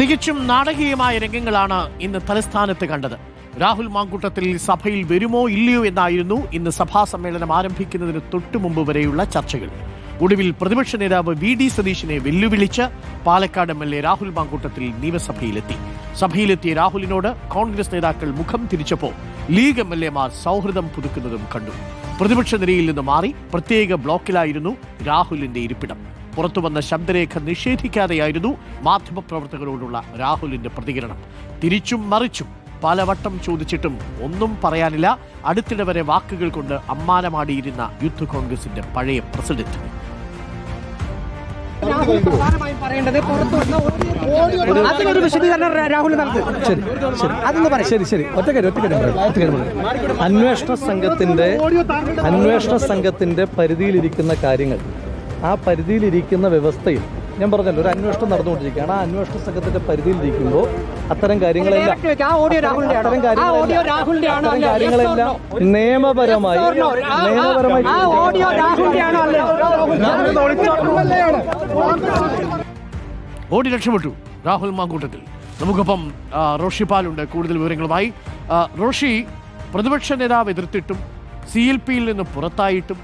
തികച്ചും നാടകീയമായ രംഗങ്ങളാണ് ഇന്ന് തലസ്ഥാനത്ത് കണ്ടത്. രാഹുൽ മാങ്കൂട്ടത്തിൽ സഭയിൽ വരുമോ ഇല്ലയോ എന്നായിരുന്നു ഇന്ന് സഭാ സമ്മേളനം ആരംഭിക്കുന്നതിന് തൊട്ടു മുമ്പ് വരെയുള്ള ചർച്ചകൾ. ഒടുവിൽ പ്രതിപക്ഷ നേതാവ് വി ഡി സതീശിനെ വെല്ലുവിളിച്ച് Palakkad M L A Rahul Mankoottathil നിയമസഭയിലെത്തി. സഭയിലെത്തിയ രാഹുലിനോട് കോൺഗ്രസ് നേതാക്കൾ മുഖം തിരിച്ചപ്പോൾ ലീഗ് എം എൽ എമാർ സൗഹൃദം പുതുക്കുന്നതും കണ്ടു. പ്രതിപക്ഷ നിരയിൽ നിന്ന് മാറി പ്രത്യേക ബ്ലോക്കിലായിരുന്നു രാഹുലിന്റെ ഇരിപ്പിടം. പുറത്തുവന്ന ശബ്ദരേഖ നിഷേധിക്കാതെയായിരുന്നു മാധ്യമപ്രവർത്തകരോടുള്ള രാഹുലിന്റെ പ്രതികരണം. തിരിച്ചും മറിച്ചും പലവട്ടം ചോദിച്ചിട്ടും ഒന്നും പറയാനില്ല. അടുത്തിടെ വരെ വാക്കുകൾ കൊണ്ട് അമ്മാനമാടിയിരുന്ന യൂത്ത് കോൺഗ്രസിന്റെ പഴയ പ്രസിഡന്റ്. രാഹുൽ അതിനൊരു വിശദീകരണം ശരി ശരി അതൊന്ന് പറയും ശരി. ശരി ഒറ്റക്കാര്യം ഒറ്റക്കാര്യം പറയാം ഒറ്റക്കാര്യം പറയാം. അന്വേഷണ സംഘത്തിന്റെ അന്വേഷണ സംഘത്തിന്റെ പരിധിയിലിരിക്കുന്ന കാര്യങ്ങൾ ആ പരിധിയിലിരിക്കുന്ന വ്യവസ്ഥയിൽ ഞാൻ പറഞ്ഞല്ലോ ഒരു അന്വേഷണം നടന്നുകൊണ്ടിരിക്കുകയാണ്. ആ അന്വേഷണ സംഘത്തിന്റെ പരിധിയിലിരിക്കുമ്പോൾ അത്തരം കാര്യങ്ങളെല്ലാം? അത്തരം കാര്യങ്ങളെല്ലാം? നിയമപരമായി നിയമപരമായി? ഓടി രക്ഷപ്പെട്ടു രാഹുൽ മാങ്കൂട്ടത്തിൽ. നമുക്കൊപ്പം റോഷി പാലുണ്ട്. കൂടുതൽ വിവരങ്ങളുമായി റോഷി പ്രതിപക്ഷ നേതാവ് എതിർത്തിട്ടും സി എൽ പിയിൽ നിന്ന് പുറത്തായിട്ടും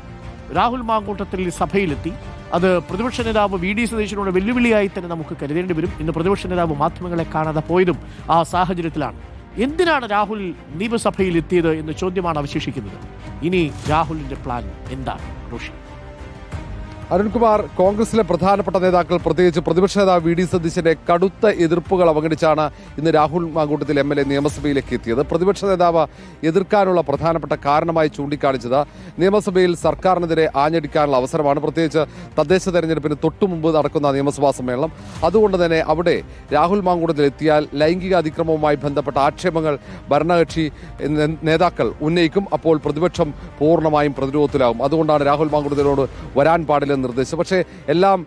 രാഹുൽ മാങ്കൂട്ടത്തിൽ സഭയിലെത്തി. അത് പ്രതിപക്ഷ നേതാവ് വി ഡി സതീശനോട് വെല്ലുവിളിയായി തന്നെ നമുക്ക് കരുതേണ്ടി വരും. ഇന്ന് പ്രതിപക്ഷ നേതാവ് മാധ്യമങ്ങളെ കാണാതെ പോയതും ആ സാഹചര്യത്തിലാണ്. എന്തിനാണ് രാഹുൽ നിയമസഭയിൽ എത്തിയത് എന്ന ചോദ്യമാണ് അവശേഷിക്കുന്നത്? ഇനി രാഹുലിന്റെ പ്ലാൻ എന്താണ്? റോഷി. അരുൺകുമാർ കോൺഗ്രസിലെ പ്രധാനപ്പെട്ട നേതാക്കൾ പ്രത്യേകിച്ച് പ്രതിപക്ഷ നേതാവ് വി ഡി സതീശന്റെ കടുത്ത എതിർപ്പുകൾ അവഗണിച്ചാണ് ഇന്ന് Rahul Mankoottathil M L A നിയമസഭയിലേക്ക് എത്തിയത്. പ്രതിപക്ഷ നേതാവ് എതിർക്കാനുള്ള പ്രധാനപ്പെട്ട കാരണമായി ചൂണ്ടിക്കാണിച്ചത് നിയമസഭയിൽ സർക്കാരിനെതിരെ ആഞ്ഞടിക്കാനുള്ള അവസരമാണ്. പ്രത്യേകിച്ച് തദ്ദേശ തെരഞ്ഞെടുപ്പിന് തൊട്ടുമുമ്പ് നടക്കുന്ന നിയമസഭാ സമ്മേളനം. അതുകൊണ്ട് തന്നെ അവിടെ രാഹുൽ മാങ്കൂട്ടത്തിൽ എത്തിയാൽ ലൈംഗിക അതിക്രമവുമായി ബന്ധപ്പെട്ട ആക്ഷേപങ്ങൾ ഭരണകക്ഷി നേതാക്കൾ ഉന്നയിക്കും. അപ്പോൾ പ്രതിപക്ഷം പൂർണമായും പ്രതിരോധത്തിലാകും. അതുകൊണ്ടാണ് രാഹുൽ മാങ്കൂട്ടത്തിനോട് വരാൻ പാടില്ലെന്ന് നിർദ്ദേശിച്ചത് പക്ഷേ എല്ലാം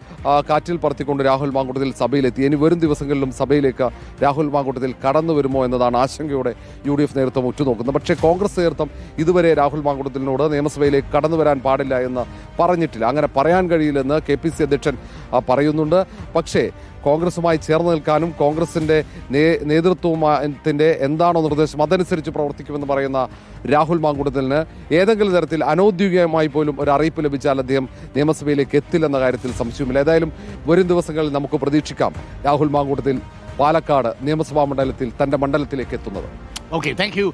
കാറ്റിൽ പറത്തിക്കൊണ്ട് രാഹുൽ മാങ്കൂട്ടത്തിൽ സഭയിലെത്തി. ഇനി വരും ദിവസങ്ങളിലും സഭയിലേക്ക് രാഹുൽ മാങ്കൂട്ടത്തിൽ കടന്നു വരുമോ എന്നതാണ് ആശങ്കയോടെ യു ഡി എഫ് നേതൃത്വം ഉറ്റുനോക്കുന്നത്. പക്ഷേ കോൺഗ്രസ് നേതൃത്വം ഇതുവരെ രാഹുൽ മാങ്കൂട്ടത്തിനോട് നിയമസഭയിലേക്ക് കടന്നു വരാൻ പാടില്ല എന്ന് പറഞ്ഞിട്ടില്ല. അങ്ങനെ പറയാൻ കഴിയില്ലെന്ന് കെ പി സി അധ്യക്ഷൻ പറയുന്നുണ്ട്. പക്ഷേ കോൺഗ്രസുമായി ചേർന്ന് നിൽക്കാനും കോൺഗ്രസിന്റെ നേ- നേതൃത്വത്തിന്റെ എന്താണോ നിർദ്ദേശം അതനുസരിച്ച് പ്രവർത്തിക്കുമെന്ന് പറയുന്ന രാഹുൽ മാങ്കൂട്ടത്തിന് ഏതെങ്കിലും തരത്തിൽ അനൌദ്യോഗികമായി പോലും ഒരു അറിയിപ്പ് ലഭിച്ചാൽ അദ്ദേഹം നിയമസഭയിലേക്ക് എത്തില്ലെന്ന കാര്യത്തിൽ സംശയമില്ല ഏതായാലും വരും ദിവസങ്ങളിൽ നമുക്ക് പ്രതീക്ഷിക്കാം രാഹുൽ മാങ്കുടത്തിൽ പാലക്കാട് നിയമസഭാ മണ്ഡലത്തിൽ തന്റെ മണ്ഡലത്തിലേക്ക് എത്തുന്നത്. ഓക്കെ താങ്ക് യു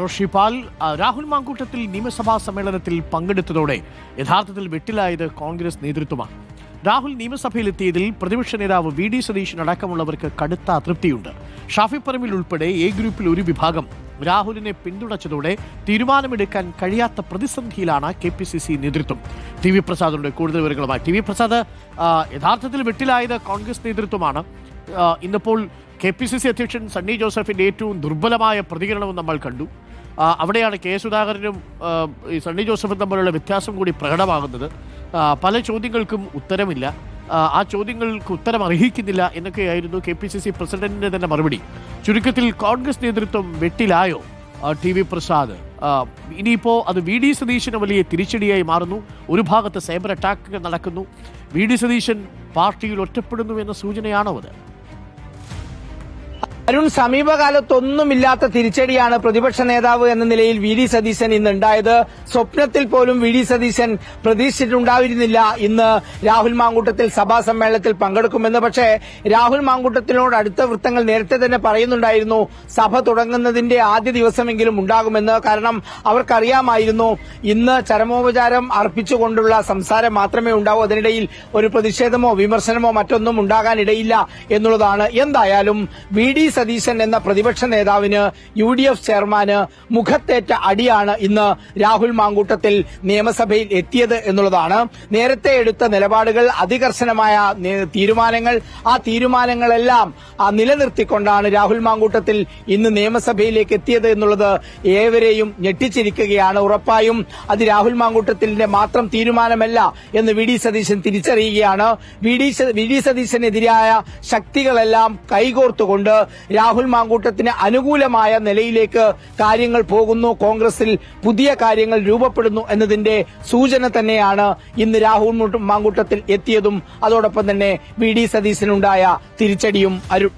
റോഷി പാൽ രാഹുൽ മാങ്കൂട്ടത്തിൽ നിയമസഭാ സമ്മേളനത്തിൽ പങ്കെടുത്തതോടെ യഥാർത്ഥത്തിൽ വെട്ടിലായത് കോൺഗ്രസ് നേതൃത്വമാണ്. രാഹുൽ നിയമസഭയിലെത്തിയതിൽ പ്രതിപക്ഷ നേതാവ് വി ഡി സതീശൻ അടക്കമുള്ളവർക്ക് കടുത്ത അതൃപ്തിയുണ്ട്. ഷാഫി പറമ്പിൽ ഉൾപ്പെടെ എ ഗ്രൂപ്പിൽ ഒരു വിഭാഗം രാഹുലിനെ പിന്തുണച്ചതോടെ തീരുമാനമെടുക്കാൻ കഴിയാത്ത പ്രതിസന്ധിയിലാണ് കെ പി സി സി നേതൃത്വം. ടി വി പ്രസാദുണ്ട് കൂടുതൽ വിവരങ്ങളുമായി. ടി വി പ്രസാദ് യഥാർത്ഥത്തിൽ വെട്ടിലായത് കോൺഗ്രസ് നേതൃത്വമാണ്. ഇന്നിപ്പോൾ കെ പി സി സി അധ്യക്ഷൻ സണ്ണി ജോസഫിന്റെ ഏറ്റവും ദുർബലമായ പ്രതികരണവും നമ്മൾ കണ്ടു. അവിടെയാണ് കെ സുധാകരനും ഈ സണ്ണി ജോസഫും തമ്മിലുള്ള വ്യത്യാസം കൂടി പ്രകടമാകുന്നത്. പല ചോദ്യങ്ങൾക്കും ഉത്തരമില്ല. ആ, ചോദ്യങ്ങൾക്ക് ഉത്തരം അർഹിക്കുന്നില്ല എന്നൊക്കെയായിരുന്നു കെ പി സി സി പ്രസിഡന്റിന്റെ തന്നെ മറുപടി. ചുരുക്കത്തിൽ കോൺഗ്രസ് നേതൃത്വം വെട്ടിലായോ? T V Prasad. ഇനിയിപ്പോൾ അത് വി ഡി സതീശന് വലിയ തിരിച്ചടിയായി മാറുന്നു. ഒരു ഭാഗത്ത് സൈബർ അറ്റാക്ക് നടക്കുന്നു. വി ഡി സതീശൻ പാർട്ടിയിൽ ഒറ്റപ്പെടുന്നു എന്ന സൂചനയാണോ അത്? അരുൺ സമീപകാലത്തൊന്നുമില്ലാത്ത തിരിച്ചടിയാണ് പ്രതിപക്ഷ നേതാവ് എന്ന നിലയിൽ വി ഡി സതീശൻ ഇന്ന് ഉണ്ടായത് സ്വപ്നത്തിൽ പോലും വി ഡി സതീശൻ പ്രതീക്ഷിച്ചിട്ടുണ്ടായിരുന്നില്ല. ഇന്ന് രാഹുൽ മാങ്കൂട്ടത്തിൽ സഭാ സമ്മേളനത്തിൽ പങ്കെടുക്കുമെന്ന് പക്ഷേ രാഹുൽ മാങ്കൂട്ടത്തിനോട് അടുത്ത വൃത്തങ്ങൾ നേരത്തെ തന്നെ പറയുന്നുണ്ടായിരുന്നു. സഭ തുടങ്ങുന്നതിന്റെ ആദ്യ ദിവസമെങ്കിലും ഉണ്ടാകുമെന്ന്. കാരണം അവർക്കറിയാമായിരുന്നു. ഇന്ന് ചരമോപചാരം അർപ്പിച്ചുകൊണ്ടുള്ള സംസാരം മാത്രമേ ഉണ്ടാവൂ. അതിനിടയിൽ ഒരു പ്രതിഷേധമോ വിമർശനമോ മറ്റൊന്നും ഉണ്ടാകാനിടയില്ല എന്നുള്ളതാണ്. എന്തായാലും വി ഡി സതീശൻ എന്ന പ്രതിപക്ഷ നേതാവിന് യു ഡി എഫ് ചെയർമാന് മുഖത്തേറ്റ അടിയാണ് ഇന്ന് രാഹുൽ മാങ്കൂട്ടത്തിൽ നിയമസഭയിൽ എത്തിയത് എന്നുള്ളതാണ്. നേരത്തെ എടുത്ത നിലപാടുകൾ അതികർശനമായ തീരുമാനങ്ങൾ ആ തീരുമാനങ്ങളെല്ലാം നിലനിർത്തിക്കൊണ്ടാണ് രാഹുൽ മാങ്കൂട്ടത്തിൽ ഇന്ന് നിയമസഭയിലേക്ക് എത്തിയത് എന്നുള്ളത് ഏവരെയും ഞെട്ടിച്ചിരിക്കുകയാണ്. ഉറപ്പായും അത് രാഹുൽ മാങ്കൂട്ടത്തിന്റെ മാത്രം തീരുമാനമല്ല എന്ന് വി ഡി സതീശൻ തിരിച്ചറിയുകയാണ്. വി ഡി സതീശനെതിരായ ശക്തികളെല്ലാം കൈകോർത്തുകൊണ്ട് രാഹുൽ മാങ്കൂട്ടത്തിന് അനുകൂലമായ നിലയിലേക്ക് കാര്യങ്ങൾ പോകുന്നു. കോൺഗ്രസിൽ പുതിയ കാര്യങ്ങൾ രൂപപ്പെടുന്നു എന്നതിന്റെ സൂചന തന്നെയാണ് ഇന്ന് രാഹുൽ മാങ്കൂട്ടത്തിൽ എത്തിയതും. അതോടൊപ്പം തന്നെ വി ഡി സതീശനുണ്ടായ തിരിച്ചടിയും അരുൺ